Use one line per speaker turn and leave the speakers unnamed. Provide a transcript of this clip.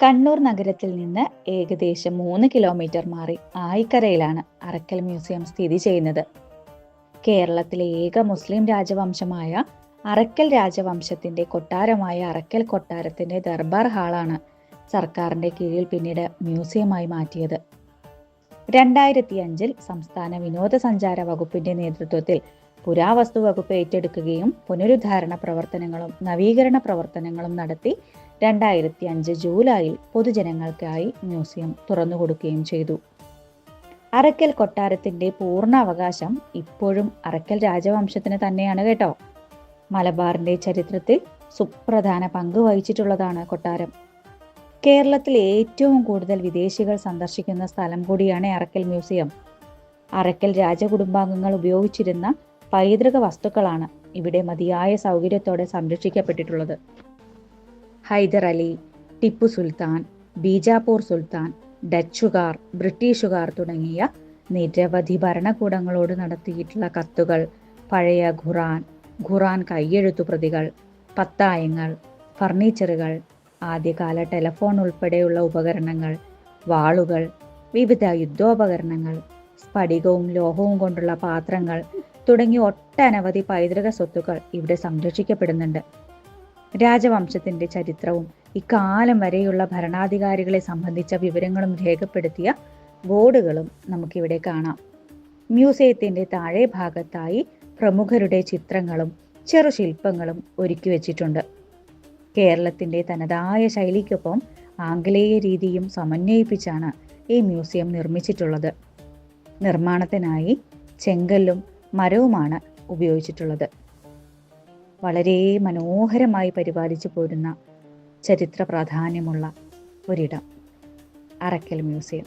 കണ്ണൂർ നഗരത്തിൽ നിന്ന് ഏകദേശം മൂന്ന് കിലോമീറ്റർ മാറി ആയിക്കരയിലാണ് അറക്കൽ മ്യൂസിയം സ്ഥിതി ചെയ്യുന്നത്. കേരളത്തിലെ ഏക മുസ്ലിം രാജവംശമായ അറക്കൽ രാജവംശത്തിന്റെ കൊട്ടാരമായ അറക്കൽ കൊട്ടാരത്തിന്റെ ദർബാർ ഹാളാണ് സർക്കാരിന്റെ കീഴിൽ പിന്നീട് മ്യൂസിയമായി മാറ്റിയത്. രണ്ടായിരത്തി അഞ്ചിൽ സംസ്ഥാന വിനോദസഞ്ചാര വകുപ്പിന്റെ നേതൃത്വത്തിൽ പുരാവസ്തു വകുപ്പ് ഏറ്റെടുക്കുകയും പുനരുദ്ധാരണ പ്രവർത്തനങ്ങളും നവീകരണ പ്രവർത്തനങ്ങളും നടത്തി രണ്ടായിരത്തി അഞ്ച് ജൂലൈയിൽ പൊതുജനങ്ങൾക്കായി മ്യൂസിയം തുറന്നുകൊടുക്കുകയും ചെയ്തു. അറക്കൽ കൊട്ടാരത്തിന്റെ പൂർണ അവകാശം ഇപ്പോഴും അറക്കൽ രാജവംശത്തിന് തന്നെയാണ് കേട്ടോ. മലബാറിന്റെ ചരിത്രത്തിൽ സുപ്രധാന പങ്ക് വഹിച്ചിട്ടുള്ളതാണ് കൊട്ടാരം. കേരളത്തിൽ ഏറ്റവും കൂടുതൽ വിദേശികൾ സന്ദർശിക്കുന്ന സ്ഥലം കൂടിയാണ് അറക്കൽ മ്യൂസിയം. അറക്കൽ രാജകുടുംബാംഗങ്ങൾ ഉപയോഗിച്ചിരുന്ന പൈതൃക വസ്തുക്കളാണ് ഇവിടെ മതിയായ സൗകര്യത്തോടെ സംരക്ഷിക്കപ്പെട്ടിട്ടുള്ളത്. ഹൈദർ അലി ടിപ്പു സുൽത്താൻ ബീജാപൂർ സുൽത്താൻ ഡച്ചുകാർ ബ്രിട്ടീഷുകാർ തുടങ്ങിയ നിരവധി ഭരണകൂടങ്ങളോട് നടത്തിയിട്ടുള്ള കത്തുകൾ പഴയ ഖുറാൻ ഖുറാൻ കയ്യെഴുത്തു പ്രതികൾ പത്തായങ്ങൾ ഫർണിച്ചറുകൾ ആദ്യകാല ടെലഫോൺ ഉൾപ്പെടെയുള്ള ഉപകരണങ്ങൾ വാളുകൾ വിവിധ യുദ്ധോപകരണങ്ങൾ സ്ഫടികവും ലോഹവും കൊണ്ടുള്ള പാത്രങ്ങൾ തുടങ്ങി ഒട്ടനവധി പൈതൃക സ്വത്തുക്കൾ ഇവിടെ സംരക്ഷിക്കപ്പെടുന്നുണ്ട്. രാജവംശത്തിന്റെ ചരിത്രവും ഇക്കാലം വരെയുള്ള ഭരണാധികാരികളെ സംബന്ധിച്ച വിവരങ്ങളും രേഖപ്പെടുത്തിയ ബോർഡുകളും നമുക്കിവിടെ കാണാം. മ്യൂസിയത്തിന്റെ താഴെ ഭാഗത്തായി പ്രമുഖരുടെ ചിത്രങ്ങളും ചെറുശില്പങ്ങളും ഒരുക്കി വച്ചിട്ടുണ്ട്. കേരളത്തിന്റെ തനതായ ശൈലിക്കൊപ്പം ആംഗലേയ രീതിയും സമന്വയിപ്പിച്ചാണ് ഈ മ്യൂസിയം നിർമ്മിച്ചിട്ടുള്ളത്. നിർമ്മാണത്തിനായി ചെങ്കല്ലും മരവുമാണ് ഉപയോഗിച്ചിട്ടുള്ളത്. വളരെ മനോഹരമായി പരിപാലിച്ചു പോരുന്ന ചരിത്ര പ്രാധാന്യമുള്ള ഒരിടം അറക്കൽ മ്യൂസിയം.